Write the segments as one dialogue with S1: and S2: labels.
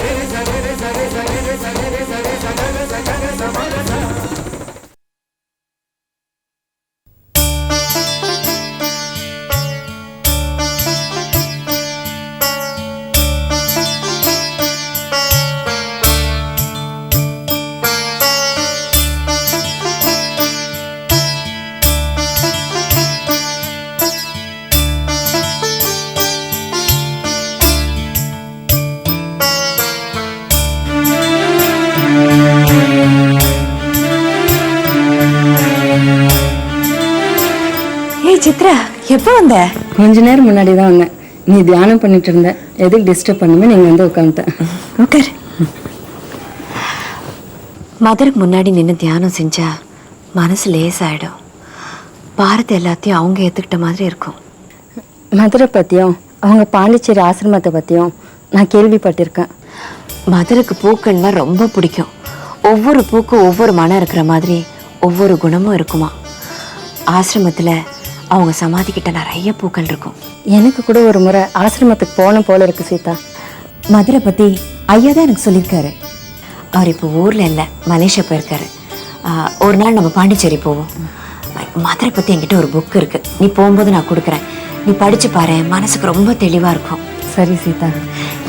S1: ஏய் எப்போ வந்த?
S2: கொஞ்ச நேரம் முன்னாடி தான் வந்தேன். நீ தியானம் பண்ணிட்டு இருந்த. எதுக்கு டிஸ்டர்ப் பண்ணுமே? நீங்க வந்து உட்காந்துட்டேன்
S1: உட்கார். மதருக்கு முன்னாடி நின்று தியானம் செஞ்சா மனசு லேசாயிடும். பாரத் எல்லாத்தையும் அவங்க ஏத்துக்கிட்ட மாதிரி இருக்கும்.
S2: மதுரை பத்தியும் அவங்க பாண்டிச்சேரி ஆசிரமத்தை பத்தியும் நான் கேள்விப்பட்டிருக்கேன்.
S1: மதருக்கு பூக்கள்னா ரொம்ப பிடிக்கும். ஒவ்வொரு பூக்கும் ஒவ்வொரு மனம் இருக்கிற மாதிரி ஒவ்வொரு குணமும் இருக்குமா? ஆசிரமத்துல அவங்க சமாதி கிட்ட நிறைய பூக்கள் இருக்கும்.
S2: எனக்கு கூட ஒரு முறை ஆசிரமத்துக்கு போகணும் போல இருக்கு சீதா.
S1: மதுரை பத்தி ஐயா தான் எனக்கு சொல்லியிருக்காரு. அவர் இப்போ ஊர்ல இல்ல மலேசியா போயிருக்காரு. ஒரு நாள் நம்ம பாண்டிச்சேரி போவோம். மதுரை பத்தி என்கிட்ட ஒரு புக் இருக்கு. நீ போகும்போது நான் கொடுக்குறேன். நீ படிச்சு பாரு மனசுக்கு ரொம்ப தெளிவா இருக்கும்.
S2: சரி சீதா.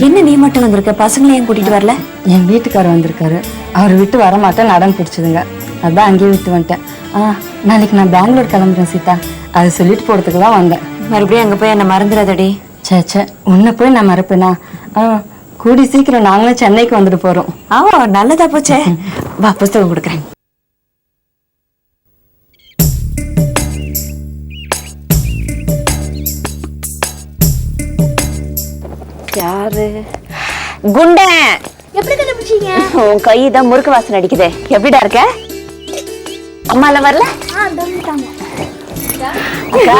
S1: என்ன நீ மட்டும் வந்திருக்க? பசங்களை ஏன் கூட்டிட்டு வரல?
S2: என் வீட்டுக்காரர் வந்திருக்காரு. அவர் விட்டு வர மாட்டேன் நடன் பிடிச்சதுங்க. அதான் அங்கேயே விட்டு வந்துட்டேன். ஆ நாளைக்கு நான் பெங்களூர் கிளம்புறேன் சீதா. அதை சொல்லிட்டு போறதுக்கு தான் வந்தேன்.
S1: மறுபடியும் அங்க போய் என்ன மறந்துடாதடி
S2: சே சே உன்னை போய் நான் மறப்பேனா? ஆ கூடி சீக்கிரம் நாங்களும் சென்னைக்கு வந்துட்டு போறோம்.
S1: ஆ நல்லதா போச்சே. வா புஸ்தகம் கொடுக்குறேன். யாரு? குண்டன்
S3: எப்படி கண்டுபிடிச்சீங்க
S1: உன் கை தான் முறுக்கு வாசனை அடிக்குதே. எப்படிடா இருக்க? அம்மால வரல?
S3: ஆ வந்துட்டாங்க
S1: அக்கா,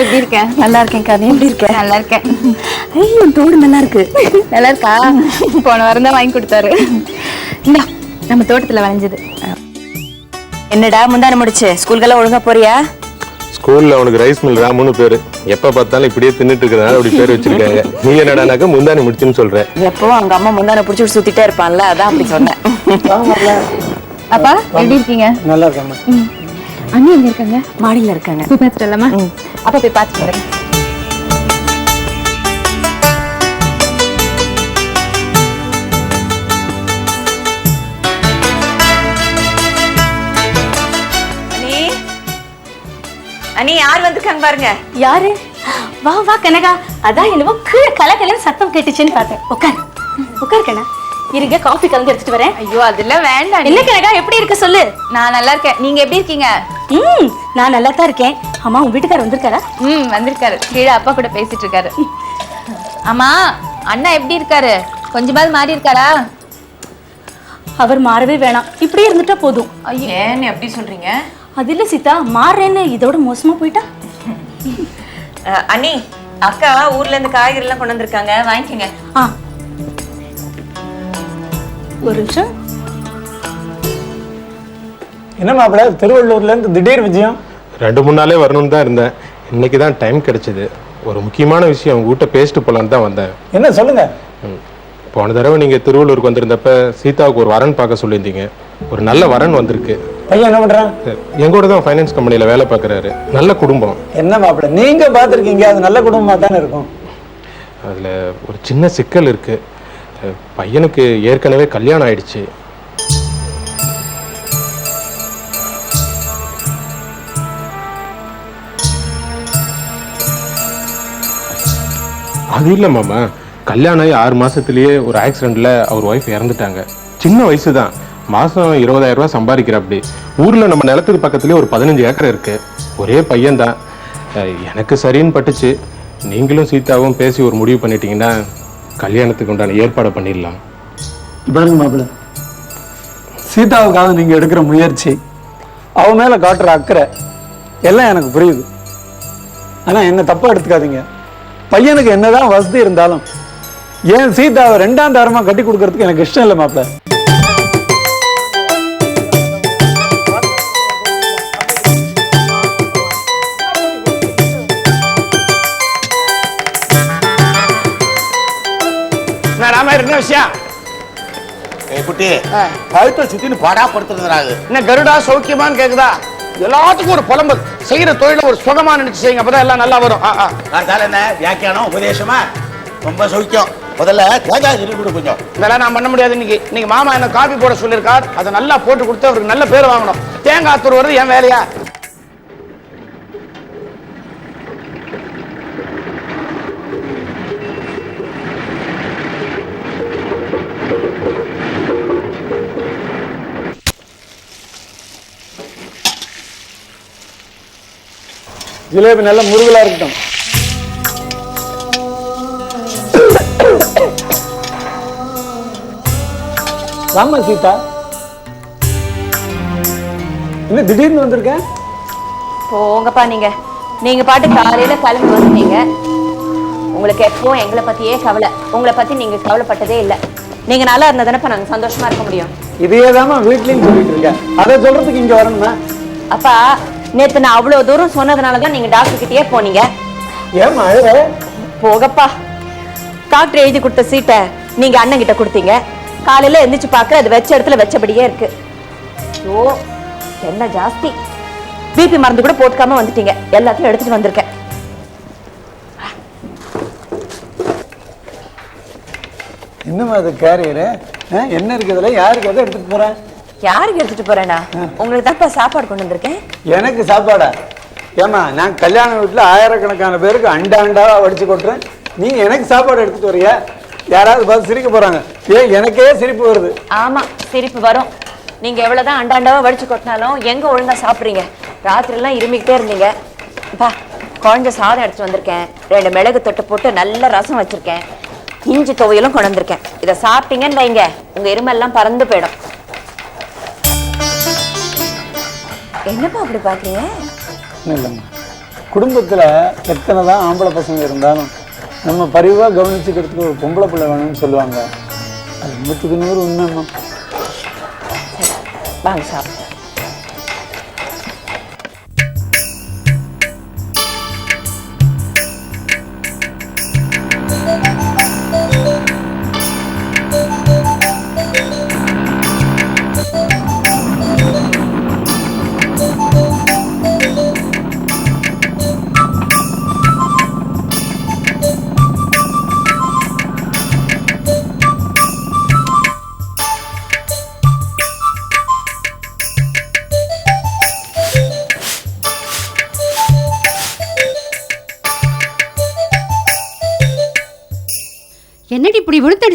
S1: எப்படி இருக்க? நல்லா இருக்கேன் கா நீ எப்படி இருக்க? நல்லா இருக்கேன். ஐய் உன் தோடு நல்லா இருக்கு.
S4: நல்லா இருக்கா? போன வாரம் தான் வாங்கி கொடுத்தாரு. இந்தா நம்ம தோட்டத்துல வளைஞ்சது.
S1: என்னடா முந்தான முடிச்சு? ஸ்கூலுக்கெல்லாம் ஒழுங்கா போறியா?
S5: ஸ்கூல்ல அவனுக்கு ரைஸ் மில் ராமுன்னு பேரு. எப்ப பார்த்தாலும் இப்படியே தின்னுட்டு இருக்கிறதுனால அப்படி பேர் வச்சிருக்காங்க. நீ என்னடானாக்க முந்தானி முடிச்சுன்னு சொல்ற
S1: எப்பவும் அவங்க அம்மா முந்தான புடிச்சு சுத்திட்டே இருப்பான்ல அதான் அப்படி சொன்னேன்.
S4: அப்பா எப்படி இருக்கீங்க?
S6: நல்லா இருக்கேம்மா.
S4: அண்ணி எங்க இருக்காங்க?
S1: மாடியில இருக்காங்க.
S4: போய் பார்த்துட்டு வரலாமா? அப்பா போய் பார்த்துட்டு வரேன்.
S1: அனி யார் வந்திருக்காங்க பாருங்க.
S3: யாரு? வா வா கனகா. அதான் என்னவோ கீழே கலக்கலன்னு சத்தம் கேட்டுச்சுன்னு பார்த்தேன். உட்கார். உட்கார் கண்ணா. இருங்க காஃபி கலந்து எடுத்துட்டு வரேன்.
S4: ஐயோ அதெல்லாம் வேண்டாம்.
S3: என்ன கனகா எப்படி இருக்கு சொல்லு?
S4: நான் நல்லா இருக்கேன். நீங்க எப்படி இருக்கீங்க?
S3: ம் நான் நல்லா தான் இருக்கேன். அம்மா உன் வீட்டுக்காரர் வந்திருக்காரா?
S4: ம் வந்திருக்காரு. கீழே அப்பா கூட பேசிட்டு இருக்காரு. ஆமா அண்ணா எப்படி இருக்காரு? கொஞ்சமாவது மாறி இருக்காரா?
S3: அவர் மாறவே வேணாம். இப்படியே இருந்துட்டா போதும்.
S1: ஏன்னு எப்படி சொல்றீங்க?
S3: அது இல்ல சீதா மாறுறேன்னு இதோட மோசமா போயிட்டா?
S1: அனி அக்கா ஊர்ல இருந்து காய்கறி எல்லாம் கொண்டு வந்திருக்காங்க. வாங்கிக்கோங்க.
S3: ஆ ஒரு நிமிஷம்
S6: என்ன மாப்பிள்ள திருவள்ளூர்ல இருந்து திடீர் விஜயம்?
S5: ரெண்டு மூணு நாளே வரணும்னு தான் இருந்தேன். இன்னைக்கு தான் டைம் கிடைச்சது. ஒரு முக்கியமான விஷயம் உங்க கிட்ட பேசிட்டு போலான்னு தான் வந்தேன்.
S6: என்ன சொல்லுங்க.
S5: ம். போன தடவை நீங்க திருவள்ளூருக்கு வந்திருந்தப்ப சீதாவுக்கு ஒரு வரன் பார்க்க சொல்லியிருந்தீங்க. ஒரு நல்ல வரன் வந்திருக்கு.
S6: பையன் என்ன பண்றான்?
S5: எங்கூட தான் ஃபைனான்ஸ் கம்பெனியில் வேலை பார்க்குறாரு. நல்ல குடும்பம்.
S6: என்ன மாப்பிள்ள நீங்க பாத்திருக்கீங்க அது நல்ல குடும்பமா தானே இருக்கும்?
S5: அதில் ஒரு சின்ன சிக்கல் இருக்கு. அஹ், பையனுக்கு ஏற்கனவே கல்யாணம் ஆயிடுச்சு. அது இல்லை மாமா. கல்யாணம் ஆகி ஆறு மாதத்துலேயே ஒரு ஆக்சிடென்ட்ல அவர் ஒய்ஃப் இறந்துட்டாங்க. சின்ன வயசு தான் மாசம் இருபதாயிரம் ரூபாய் சம்பாதிக்கிற அப்படி நம்ம நிலத்துக்கு பக்கத்துலேயே ஒரு பதினஞ்சு ஏக்கர் இருக்கு. ஒரே பையன்தான். எனக்கு சரின்னு பட்டுச்சு. நீங்களும் சீதாவும் பேசி ஒரு முடிவு பண்ணிட்டீங்கன்னா கல்யாணத்துக்கு உண்டான ஏற்பாடை பண்ணிடலாம்.
S6: பாருங்க மாப்பிள்ள சீதாவுக்காக நீங்க எடுக்கிற முயற்சி அவ மேல காட்டுற அக்கறை எல்லாம் எனக்கு புரியுது. ஆனா என்ன தப்பா எடுத்துக்காதீங்க. பையனுக்கு என்னதான் வசதி இருந்தாலும் ஏன் சீதாவை ரெண்டாம் தாரமா கட்டி கொடுக்கறதுக்கு எனக்கு இஷ்டம் இல்லை மாப்பிள்ள
S7: என்ன விஷயம்?
S8: ஏய் குட்டி கழுத்தை சுத்தின்னு பாடா படுத்துருந்தாரு
S7: என்ன கருடா சௌக்கியமான்னு கேக்குதா? எல்லாத்துக்கும் ஒரு புலம்பல். செய்யற தொழில ஒரு சுகமா நினைச்சு செய்யுங்க அப்பதான் எல்லாம் நல்லா வரும்.
S8: அதனால என்ன? வியாக்கியானம் உபதேசமா? ரொம்ப சௌக்கியம். முதல்ல தேங்காய் திருப்பி கொடு கொஞ்சம்.
S7: இதெல்லாம் நான் பண்ண முடியாது இன்னைக்கு. இன்னைக்கு மாமா என்ன காபி போட சொல்லியிருக்கார். அதை நல்லா போட்டு கொடுத்து அவருக்கு நல்ல பேர் வாங்கணும். தேங்காய் துருவது என் வேலையா?
S6: ஜிலேபி நல்ல முருகலா இருக்கட்டும். ராமா சீதா. என்ன திடீர்னு வந்திருக்கேன்
S9: போங்கப்பா நீங்க. நீங்க பாட்டு காலையில கிளம்பி வந்துட்டீங்க. உங்களுக்கு எப்பவும் எங்களை பத்தியே கவலை. உங்களை பத்தி நீங்க கவலைப்பட்டதே இல்ல. நீங்க நல்லா இருந்தா தானே நாங்க சந்தோஷமா இருக்க முடியும்.
S6: இதையே தாமா வீட்லயும் சொல்லிட்டு இருக்கேன் அதை சொல்றதுக்கு இங்க வரணுமா?
S9: அப்பா நேத்து நான் அவ்வளவு தூரம் சொன்னதுனால தான் நீங்க டாக்டர் கிட்டயே போனீங்க.
S6: ஏமா
S9: போகப்பா. டாக்டர் எழுதி கொடுத்த சீட்டை நீங்க அண்ணன் கிட்ட கொடுத்தீங்க. காலையில எந்திரிச்சு பார்க்க அது வச்ச இடத்துல வச்சபடியே இருக்கு. ஐயோ என்ன ஜாஸ்தி. பிபி மருந்து கூட போட்டுக்காம வந்துட்டீங்க. எல்லாத்தையும் எடுத்துட்டு வந்திருக்கேன்.
S6: என்னம்மா அது கேரியரு என்ன இருக்கு இதுல யாருக்கு எதை எடுத்துட்டு போறேன்
S9: யாருக்கு எடுத்துட்டு போறேனா? உங்களுக்கு தான்ப்பா சாப்பாடு கொண்டு வந்திருக்கேன்.
S6: எனக்கு சாப்பாடா? ஏமா நான் கல்யாண வீட்டுல ஆயிரக்கணக்கான பேருக்கு அண்டா அண்டாவா வடிச்சு கொட்டுறேன் நீ எனக்கு சாப்பாடு எடுத்துட்டு வரியா யாராவது பார்த்து சிரிக்க போறாங்க. ஏன் எனக்கே சிரிப்பு வருது.
S9: ஆமா சிரிப்பு வரும். நீங்க எவ்வளவுதான் அண்டாண்டாவா வடிச்சு கொட்டினாலும் எங்க ஒழுங்கா சாப்பிடுறீங்க? ராத்திரி எல்லாம் இருமிக்கிட்டே இருந்தீங்க. பா குழஞ்ச சாதம் எடுத்துட்டு வந்திருக்கேன். ரெண்டு மிளகு தொட்டு போட்டு நல்ல ரசம் வச்சிருக்கேன். இஞ்சி துவையலும் கொண்டு வந்திருக்கேன். இதை சாப்பிட்டீங்கன்னு வைங்க. உங்க இருமெல்லாம் பறந்து போயிடும். என்னப்பா அப்படி பாக்குறீங்க
S6: ஒண்ணும் இல்லைம்மா. குடும்பத்துல எத்தனை தான் ஆம்பளை பசங்க இருந்தாலும் நம்ம பரிவா கவனிச்சுக்கிறதுக்கு ஒரு பொம்பளை பிள்ளை வேணும்னு சொல்லுவாங்க. அது நூற்றுக்கு நூறு உண்மைம்மா.
S9: வாங்க சாப்பிடு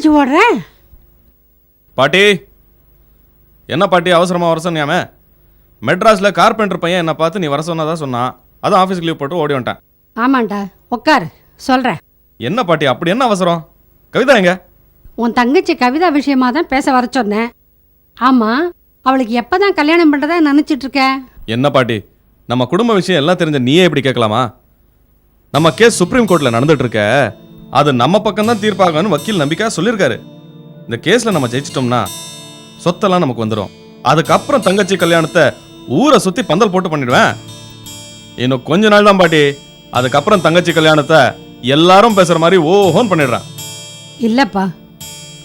S10: விழுத்தடிச்சு ஓடுற?
S11: பாட்டி என்ன பாட்டி அவசரமா வர சொன்னியாமே? மெட்ராஸில் கார்பெண்டர் பையன் என்னை பார்த்து நீ வர சொன்னதா சொன்னான் அதான் ஆஃபீஸ்க்கு லீவ் போட்டு ஓடி வந்துட்டேன்.
S10: ஆமாண்டா உட்காரு சொல்றேன்
S11: என்ன பாட்டி அப்படி என்ன அவசரம்? கவிதா எங்க?
S10: உன் தங்கச்சி கவிதா விஷயமா தான் பேச வர சொன்னேன் ஆமா அவளுக்கு எப்பதான் கல்யாணம் பண்றதா நினைச்சிட்டு இருக்க
S11: என்ன பாட்டி நம்ம குடும்ப விஷயம் எல்லாம் தெரிஞ்ச நீயே இப்படி கேட்கலாமா? நம்ம கேஸ் சுப்ரீம் கோர்ட்டில் நடந்துட்டு இருக்க அது நம்ம பக்கம் தான் தீர்ப்பாகன்னு வக்கீல் நம்பிக்கை சொல்லியிருக்காரு. இந்த கேஸில் நம்ம ஜெயிச்சிட்டோம்னா சொத்தெல்லாம் நமக்கு வந்துடும் அதுக்கப்புறம் தங்கச்சி கல்யாணத்தை ஊரை சுற்றி பந்தல் போட்டு பண்ணிடுவேன். இன்னும் கொஞ்ச நாள் தான் பாட்டி. அதுக்கப்புறம் தங்கச்சி கல்யாணத்தை எல்லாரும் பேசுற மாதிரி ஓஹோன்னு பண்ணிடுறேன்.
S10: இல்லப்பா.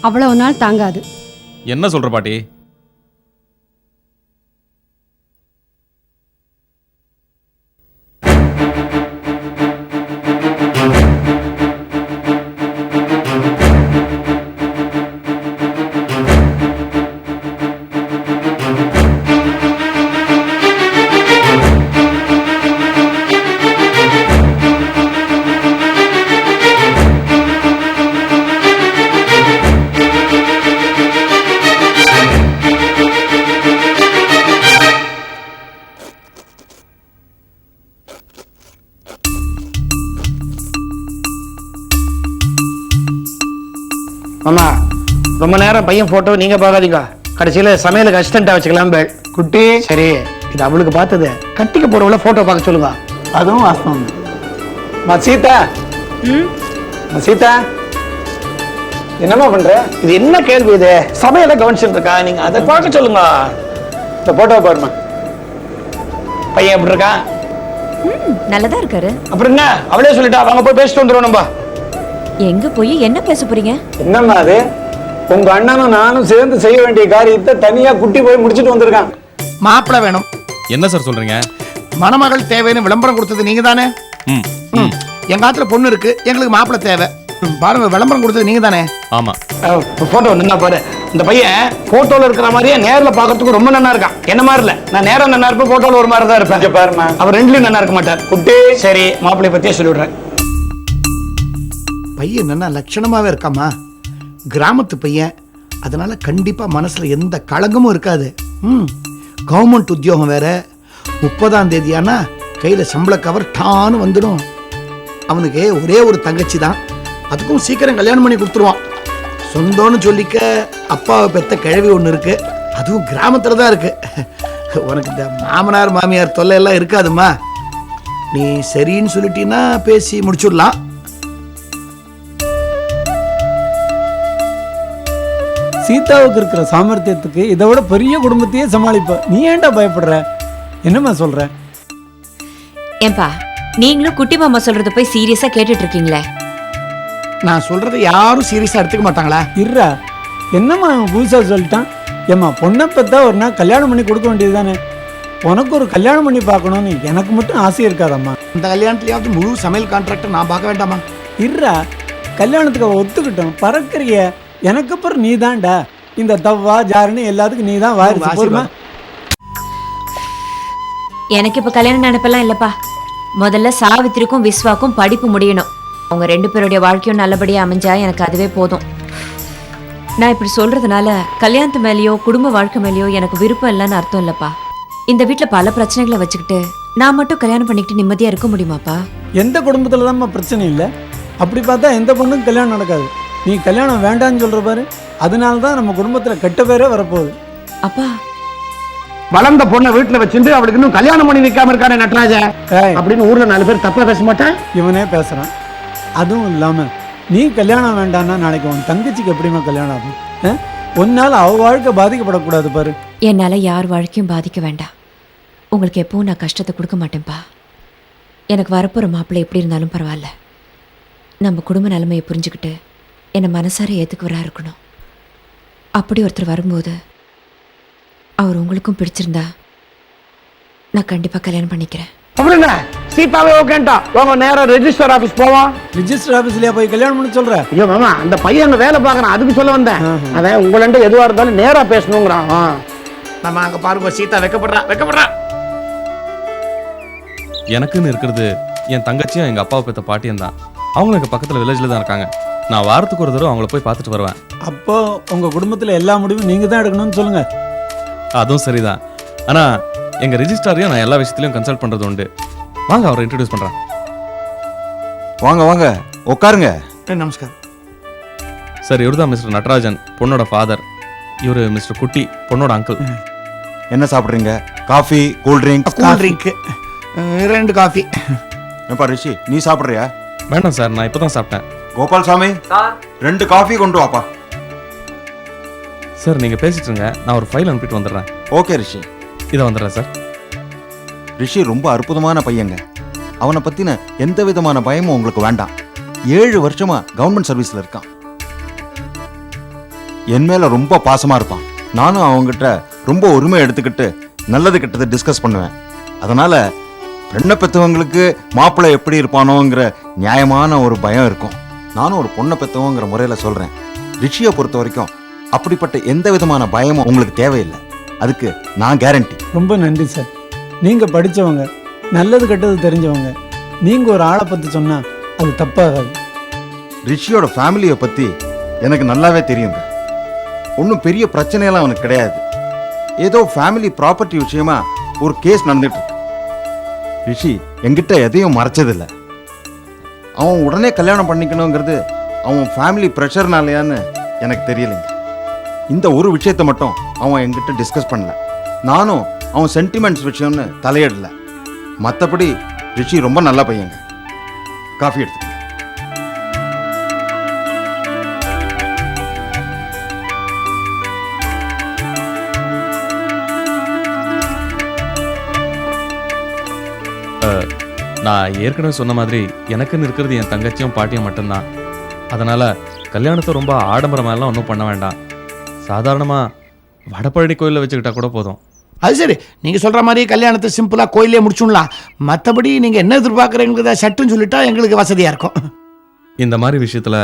S10: அவ்வளவு நாள் தாங்காது.
S11: என்ன சொல்ற பாட்டி?
S7: மாமா ரொம்ப நேரம் பையன் போட்டோ நீங்க பார்க்காதீங்க. கடைசியில சமையலுக்கு அசிஸ்டண்டா வச்சுக்கலாம் பேள்
S6: குட்டி.
S7: சரி இது அவளுக்கு பார்த்தது. கட்டிக்க போறவள போட்டோ பார்க்க சொல்லுங்க
S6: அதுவும் வாஸ்தவம். மா சீதா. மா? சீதா. என்னம்மா பண்ற?
S7: இது என்ன கேள்வி இது? சமையல கவனிச்சுட்டு இருக்கா நீங்க அதை பார்க்க சொல்லுங்க.
S6: இந்த போட்டோ பாருமா
S7: பையன் எப்படி இருக்கா
S9: நல்லதா இருக்காரு.
S7: அப்புறம் என்ன? அவளே சொல்லிட்டா. அவங்க போய் பேசிட்டு வந்துருவோம் நம்ம.
S9: எங்க போய் என்ன பேச போறீங்க?
S6: என்னம்மா அது? உங்க அண்ணனும் நானும் சேர்ந்து செய்ய வேண்டிய காரியத்தை தனியா குட்டி போய் முடிச்சிட்டு வந்திருக்கான்.
S12: மாப்பிள்ளை வேணும்.
S11: என்ன சார் சொல்றீங்க?
S12: மணமகள் தேவைன்னு விளம்பரம் கொடுத்தது நீங்க தானே
S11: ம். ம்.
S12: எங்க ஆத்துல பொண்ணு இருக்கு எங்களுக்கு மாப்பிள்ளை தேவை. ம், பாருங்க விளம்பரம் கொடுத்தது நீங்க தானே
S11: ஆமா
S12: போட்டோ நின்னா பாரு. இந்த பையன் போட்டோல இருக்கிற மாதிரியே நேர்ல பாக்கிறதுக்கு ரொம்ப நல்லா இருக்கான். என்ன மாதிரி இல்ல? நான் நேரா நல்லா இருப்பேன் போட்டோல ஒரு மாதிரி தான் இருப்பேன்.
S6: இங்க பாரும்மா.
S12: அவர் ரெண்டுலயும் நல்லா இருக்க மாட்டார். குட்டி. சரி மாப்பிள்ளை பத்தியே சொல்லிவிடுறேன். பையன் நல்லா லட்சணமாகவே இருக்காமா கிராமத்து பையன் அதனால் கண்டிப்பாக மனசில் எந்த களங்கமும் இருக்காது. ம் கவர்மெண்ட் உத்தியோகம் வேற. முப்பதாம் தேதியானா கையில் சம்பள கவர் டான்னு வந்துடும். அவனுக்கு ஒரே ஒரு தங்கச்சி தான். அதுக்கும் சீக்கிரம் கல்யாணம் பண்ணி கொடுத்துருவான். சொந்தம்னு சொல்லிக்க அப்பாவை பெத்த கிழவி ஒன்று இருக்கு. அதுவும் கிராமத்தில் தான் இருக்கு. உனக்கு இந்த மாமனார் மாமியார் தொல்லை எல்லாம் இருக்காதும்மா. நீ சரின்னு சொல்லிட்டீன்னா பேசி முடிச்சுடலாம்.
S6: சீதாவுக்கு இருக்கிற சாமர்த்தியத்துக்கு இதை விட பெரிய குடும்பத்தையே சமாளிப்ப. நீ ஏன்டா பயப்படுற? என்னம்மா சொல்ற?
S1: ஏன்பா நீங்களும் குட்டி மாமா சொல்றத போய் சீரியஸா கேட்டுட்டு இருக்கீங்களே
S12: நான் சொல்றதை யாரும் சீரியஸா எடுத்துக்க மாட்டாங்களா?
S6: இருடா. என்னம்மா அவன் புதுசா சொல்லிட்டான்? ஏம்மா பொண்ணை பத்தா ஒரு நாள் கல்யாணம் பண்ணி கொடுக்க வேண்டியது தானே உனக்கு ஒரு கல்யாணம் பண்ணி பார்க்கணும்னு எனக்கு மட்டும் ஆசை இருக்காதம்மா.
S12: இந்த கல்யாணத்துலயாவது முழு சமையல் கான்ட்ராக்டர் நான் பார்க்க வேண்டாமா?
S6: இருடா. கல்யாணத்துக்கு அவ ஒத்துக்கிட்டோம் பறக்கறிய. எனக்கு அப்புறம் நீ தான்டா இந்த தவ்வா ஜாருன்னு எல்லாத்துக்கும் நீ தான் வாரிசு போருமா
S1: எனக்கு இப்ப கல்யாண நினைப்பெல்லாம் இல்லப்பா. முதல்ல சாவித்திரிக்கும் விஸ்வாக்கும் படிப்பு முடியணும். அவங்க ரெண்டு பேருடைய வாழ்க்கையும் நல்லபடியா அமைஞ்சா எனக்கு அதுவே போதும். நான் இப்படி சொல்றதுனால கல்யாணத்து மேலேயோ குடும்ப வாழ்க்கை மேலேயோ எனக்கு விருப்பம் இல்லைன்னு அர்த்தம் இல்லப்பா. இந்த வீட்ல பல பிரச்சனைகளை வச்சுக்கிட்டு நான் மட்டும் கல்யாணம் பண்ணிக்கிட்டு நிம்மதியா இருக்க முடியுமாப்பா?
S6: எந்த குடும்பத்துல தான்மா பிரச்சனை இல்லை? அப்படி பார்த்தா எந்த பொண்ணுக்கும் கல்யாணம் நடக்காது. நீ கல்யாணம் வேண்டான்னு சொல்ற பாரு. அதனால தான் நம்ம குடும்பத்துல கெட்ட பேரே வரப்போகுது.
S1: அப்பா.
S12: வளர்ந்த பொண்ணை வீட்டுல வச்சிருந்து அவளுக்கு இன்னும் கல்யாணம் பண்ணி வைக்காம இருக்கானே நடராஜா?
S6: ஏய்,
S12: அப்படின்னு ஊர்ல நாலு பேர் தப்பா பேச மாட்டேன்
S6: இவனே பேசுறான். அதுவும் இல்லாம நீ கல்யாணம் வேண்டாம்னா நாளைக்கு உன் தங்கச்சிக்கு எப்படிம்மா கல்யாணம் ஆகும்? ஆ? உன்னால அவ வாழ்க்கை பாதிக்கப்படக்கூடாது பாரு.
S1: என்னால யார் வாழ்க்கையும் பாதிக்க வேண்டாம். உங்களுக்கு எப்பவும் நான் கஷ்டத்தை கொடுக்க மாட்டேன்ப்பா. எனக்கு வரப்போற மாப்பிள்ளை எப்படி இருந்தாலும் பரவாயில்ல. நம்ம குடும்ப நிலைமையை புரிஞ்சுக்கிட்டு என்னை மனசார ஏத்துக்குவரா இருக்கணும். அப்படி ஒருத்தர் வரும்போது அவர் உங்களுக்கும் பிடிச்சிருந்தா நான் கண்டிப்பா கல்யாணம் பண்ணிக்கிறேன்.
S12: அப்படிங்க சீதாவே ஓகேன்ட்டா. வாங்க நேரா ரெஜிஸ்டர் ஆபீஸ் போவோம்.
S6: ரிஜிஸ்டர் ஆபீஸ்லயா போய் கல்யாணம் பண்ண சொல்ற?
S12: ஐயோ மாமா அந்த பையன் அங்க வேலை பார்க்கறான். அதுக்கு சொல்ல வந்தேன். அதான் உங்களண்ட எதுவா இருந்தாலும் நேரா பேசணுங்கிறான். நம்ம அங்க பாருங்க சீதா வைக்கப்படுறா வைக்கப்படுறா.
S11: எனக்குன்னு இருக்கிறது என் தங்கச்சியும் எங்க அப்பாவை பெத்த பாட்டியும் தான். அவங்களும் எங்க பக்கத்துல வில்லேஜ்ல தான் இருக்காங்க. நான் வாரத்துக்கு ஒரு தடவை அவங்கள போய் பார்த்துட்டு வருவேன்.
S6: அப்போ உங்க குடும்பத்துல எல்லா முடிவும் நீங்க தான் எடுக்கணும்னு சொல்லுங்க.
S11: அதுவும் சரிதான். ஆனா எங்க ரெஜிஸ்ட்ராரையும் நான் எல்லா விஷயத்திலையும் கன்சல்ட் பண்றது உண்டு. வாங்க அவரை இன்ட்ரடியூஸ் பண்றேன்.
S13: வாங்க வாங்க உட்காருங்க.
S12: ஏய், நமஸ்காரம்.
S11: சார் இவர்தான் மிஸ்டர் நடராஜன் பொண்ணோட ஃபாதர் இவரு மிஸ்டர் குட்டி பொண்ணோட அங்கிள்
S13: என்ன சாப்பிட்றீங்க? Coffee cool drinks
S12: cool drink ரெண்டு காஃபி.
S13: ஏப்பா ரிஷி நீ சாப்பிட்றியா?
S11: வேண்டாம் சார் நான் இப்பதான் சாப்பிட்டேன்.
S13: கோபால் சாமி ரெண்டு காஃபி கொண்டு வாப்பா.
S11: சார் நீங்க பேசிட்டு இருங்க. நான் ஒரு ஃபைல் அனுப்பிட்டு வந்துடுறேன்.
S13: ஓகே ரிஷி.
S11: இதை வந்துடுறேன் சார்.
S13: ரிஷி ரொம்ப அற்புதமான பையங்க. அவனை பத்தின எந்த விதமான பயமும் உங்களுக்கு வேண்டாம். ஏழு வருஷமா கவர்மெண்ட் சர்வீஸ்ல இருக்கான். என் மேல ரொம்ப பாசமா இருப்பான். நானும் அவங்ககிட்ட ரொம்ப உரிமை எடுத்துக்கிட்டு நல்லது கெட்டதை டிஸ்கஸ் பண்ணுவேன். அதனால பெண்ணை பெற்றவங்களுக்கு மாப்பிள்ளை எப்படி இருப்பானோங்கிற நியாயமான ஒரு பயம் இருக்கும். நானும் ஒரு பொண்ணை பெற்றவங்கிற முறையில் சொல்றேன். ரிஷியை பொறுத்த வரைக்கும் அப்படிப்பட்ட எந்த விதமான பயமும் உங்களுக்கு தேவையில்லை. அதுக்கு நான் கேரண்டி
S6: ரொம்ப நன்றி சார் நீங்க படிச்சவங்க நல்லது கெட்டது தெரிஞ்சவங்க நீங்க ஒரு ஆளை பத்தி சொன்னா அது தப்பாகாது.
S13: ரிஷியோட ஃபேமிலியை பற்றி எனக்கு நல்லாவே தெரியுங்க. ஒன்றும் பெரிய பிரச்சனையெல்லாம் அவனுக்கு கிடையாது. ஏதோ ஃபேமிலி ப்ராப்பர்ட்டி விஷயமா ஒரு கேஸ் நடந்துட்டு ரிஷி என்கிட்ட எதையும் மறைச்சதில்ல. அவன் உடனே கல்யாணம் பண்ணிக்கணுங்கிறது அவன் ஃபேமிலி ப்ரெஷர்னாலையான்னு எனக்கு தெரியலைங்க. இந்த ஒரு விஷயத்தை மட்டும் அவன் என்கிட்ட டிஸ்கஸ் பண்ணல. நானும் அவன் சென்டிமெண்ட்ஸ் விஷயம்னு தலையிடல. மற்றபடி ரிஷி ரொம்ப நல்ல பையங்க. காஃபி எடுத்து
S11: நான் ஏற்கனவே சொன்ன மாதிரி எனக்குன்னு இருக்கிறது என் தங்கச்சியும் பாட்டியும் மட்டும்தான். அதனால கல்யாணத்தை ரொம்ப ஆடம்பரமாலாம் ஒன்றும் பண்ண வேண்டாம். சாதாரணமாக வடபழனி கோயிலில் வச்சுக்கிட்டா கூட போதும்.
S12: அது சரி. நீங்க சொல்ற மாதிரி கல்யாணத்தை சிம்பிளா கோயிலே முடிச்சுடலாம். மற்றபடி நீங்க என்ன எதிர்பார்க்குறீங்கிறத சட்டுன்னு சொல்லிட்டா எங்களுக்கு வசதியா இருக்கும்.
S11: இந்த மாதிரி விஷயத்தில்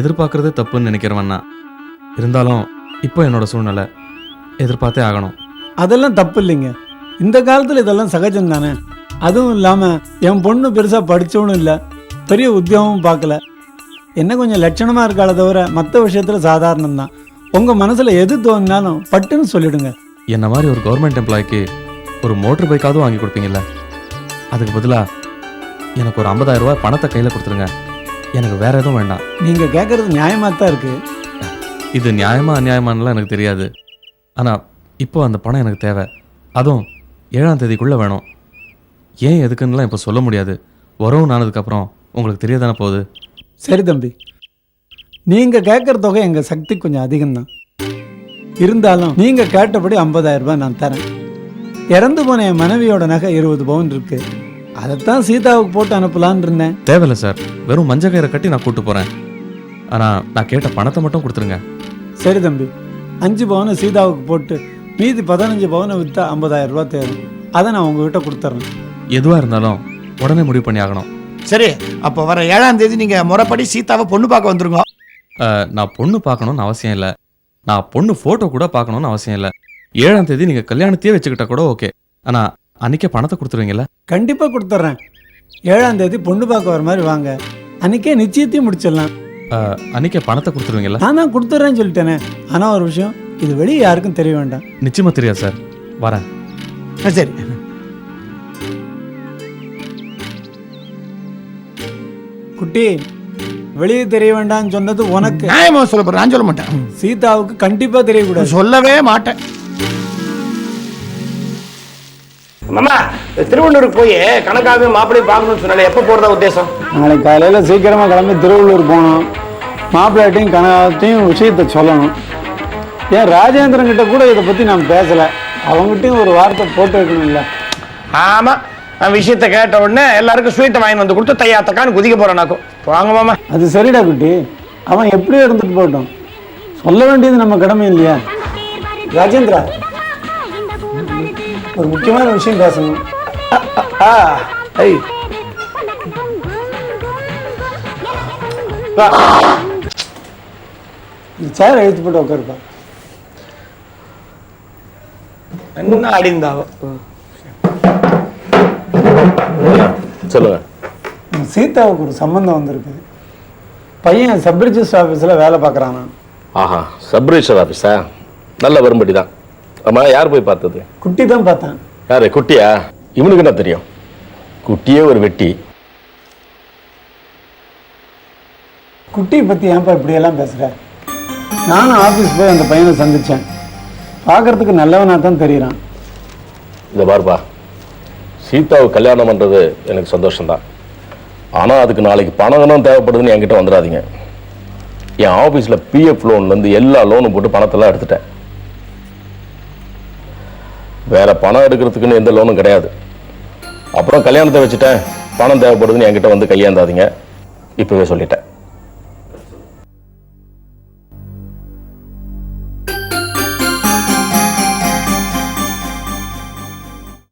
S11: எதிர்பார்க்கறதே தப்புன்னு நினைக்கிறவன் நான். இருந்தாலும் இப்போ என்னோட சூழ்நிலை எதிர்பார்த்தே ஆகணும்.
S6: அதெல்லாம் தப்பு இல்லைங்க. இந்த காலத்தில் இதெல்லாம் சகஜம் தானே அதுவும் இல்லாமல் என் பொண்ணு பெருசாக படித்தவனும் இல்லை. பெரிய உத்தியோகமும் பார்க்கல. என்ன கொஞ்சம் லட்சணமாக இருக்காளே தவிர மற்ற விஷயத்தில் சாதாரணம் தான் உங்கள் மனசில் எது தோணினாலும் பட்டுன்னு சொல்லிடுங்க.
S11: என்ன மாதிரி ஒரு கவர்மெண்ட் எம்ப்ளாய்க்கு ஒரு மோட்டர் பைக்காவது வாங்கி கொடுப்பீங்கல்ல? அதுக்கு பதிலாக எனக்கு ஒரு 50000 ரூபாய் பணத்தை கையில் கொடுத்துருங்க. எனக்கு வேற எதுவும் வேண்டாம்.
S6: நீங்கள் கேட்குறது நியாயமாக தான் இருக்குது
S11: இது நியாயமா அநியாயமானலாம் எனக்கு தெரியாது. ஆனால் இப்போ அந்த பணம் எனக்கு தேவை. அதுவும் ஏழாம் தேதிக்குள்ளே வேணும். ஏன் எதுக்குன்னுலாம் இப்போ சொல்ல முடியாது. உறவு நானதுக்கப்புறம் உங்களுக்கு தெரியதானே போகுது?
S6: சரி தம்பி. நீங்கள் கேட்குற தொகை எங்கள் சக்தி கொஞ்சம் அதிகம்தான். இருந்தாலும் நீங்கள் கேட்டபடி 50000 ரூபாய் நான் தரேன். இறந்து போன என் மனைவியோட நகை இருபது பவுன் இருக்கு. அதைத்தான் சீதாவுக்கு போட்டு அனுப்பலான்னு இருந்தேன்.
S11: தேவையில்ல சார். வெறும் மஞ்சள் கயிறை கட்டி நான் கூட்டு போகிறேன் ஆனால் நான் கேட்ட பணத்தை மட்டும் கொடுத்துருங்க.
S6: சரி தம்பி. அஞ்சு பவுனை சீதாவுக்கு போட்டு மீதி பதினஞ்சு பவுனை விற்றா 50000 ரூபாய் தேரும் அதை நான் உங்ககிட்ட கொடுத்துட்றேன்
S11: எதுவாக இருந்தாலும் உடனே முடிவு பண்ணி ஆகணும்.
S12: சரி அப்போ வர ஏழாம் தேதி நீங்க முறைப்படி சீதாவை பொண்ணு பார்க்க வந்துருங்க.
S11: அஹ், நான் பொண்ணு பார்க்கணும்னு அவசியம் இல்லை. நான் பொண்ணு ஃபோட்டோ கூட பார்க்கணும்னு அவசியம் இல்லை. ஏழாம் தேதி நீங்கள் கல்யாணத்தையே வச்சுக்கிட்டா கூட ஓகே. ஆனால் அன்றைக்கே பணத்தை கொடுத்துருவீங்கல்ல?
S6: கண்டிப்பாக கொடுத்துட்றேன் ஏழாம் தேதி பொண்ணு பார்க்க வர மாதிரி வாங்க. அன்னைக்கே நிச்சயத்தையும் முடிச்சிடலாம்.
S11: அஹ், அன்னைக்கே பணத்தை கொடுத்துருவீங்கல்ல?
S6: நான் தான் கொடுத்துட்றேன்னு சொல்லிட்டேனே. ஆனால் ஒரு விஷயம் இது வெளியே யாருக்கும் தெரிய வேண்டாம்.
S11: நிச்சயமாக தெரியாது சார். வரேன்.
S12: ஆ, சரி.
S6: குட்டி வெளியே தெரிய வேண்டாம்னு சொன்னது உனக்கு.
S12: நியாயமா சொல்ல போறேன் நான் சொல்ல மாட்டேன்.
S6: சீதாவுக்கு கண்டிப்பாக தெரியக்கூடாது.
S12: சொல்லவே மாட்டேன். மாமா திருவள்ளூருக்கு போய் கணக்காவே மாப்பிள்ளை பார்க்கணும்னு சொன்னாலே எப்போ போறதா உத்தேசம்?
S6: நாளைக்கு காலையில் சீக்கிரமாக கிளம்பி திருவள்ளூர் போகணும். மாப்பிள்ளாட்டையும் கனகாத்தையும் விஷயத்தை சொல்லணும். ஏன் ராஜேந்திரன் கிட்ட கூட இதை பற்றி நான் பேசலை. அவங்ககிட்டயும் ஒரு வார்த்தை போட்டு வைக்கணும்ல
S12: ஆமா. நான் விஷயத்தை கேட்ட உடனே எல்லாருக்கும் ஸ்வீட்டை வாங்கி வந்து கொடுத்து தையா தக்கான்னு குதிக்க போறேனாக்கும் வாங்க மாமா.
S6: அது சரிடா குட்டி. அவன் எப்படியோ இருந்துட்டு போகட்டும் சொல்ல வேண்டியது நம்ம கடமை இல்லையா? ராஜேந்திரா ஒரு முக்கியமான விஷயம் பேசணும். இந்த சேர் எழுத்து போட்டு உட்காருப்பா.
S12: என்ன அடிந்தாவோ?
S5: சொல்லுங்க.
S6: சீதாவுக்கு ஒரு சம்பந்தம் வந்திருக்கு. பையன் சப் ரிஜிஸ்டர் ஆஃபீஸில் வேலை பார்க்குறானா?
S5: ஆஹா சப் ரிஜிஸ்டர் ஆஃபீஸா நல்ல வரும்படி தான். ஆமா யார் போய் பார்த்தது?
S6: குட்டி தான் பார்த்தேன்.
S5: யாரு குட்டியா? இவனுக்கு என்ன தெரியும்? குட்டியே ஒரு வெட்டி.
S6: குட்டியை பற்றி ஏன்ப்பா இப்படியெல்லாம் பேசுகிற நானும் ஆஃபீஸ் போய் அந்த பையனை சந்தித்தேன் பார்க்கறதுக்கு நல்லவனாக தான் தெரியறான்.
S5: இதை பாருப்பா. சீதாவை கல்யாணம் பண்ணுறது எனக்கு சந்தோஷம்தான். ஆனால் அதுக்கு நாளைக்கு பணம் தேவைப்படுதுன்னு என்கிட்ட வந்துடாதீங்க. என் ஆஃபீஸில் பிஎஃப் லோன்லேருந்து எல்லா லோனும் போட்டு பணத்தெல்லாம் எடுத்துட்டேன். வேற பணம் எடுக்கிறதுக்குன்னு எந்த லோனும் கிடையாது. அப்புறம் கல்யாணத்தை வச்சுட்டேன். பணம் தேவைப்படுதுன்னு என்கிட்ட வந்து கையேந்தாதீங்க. இப்போவே சொல்லிட்டேன்.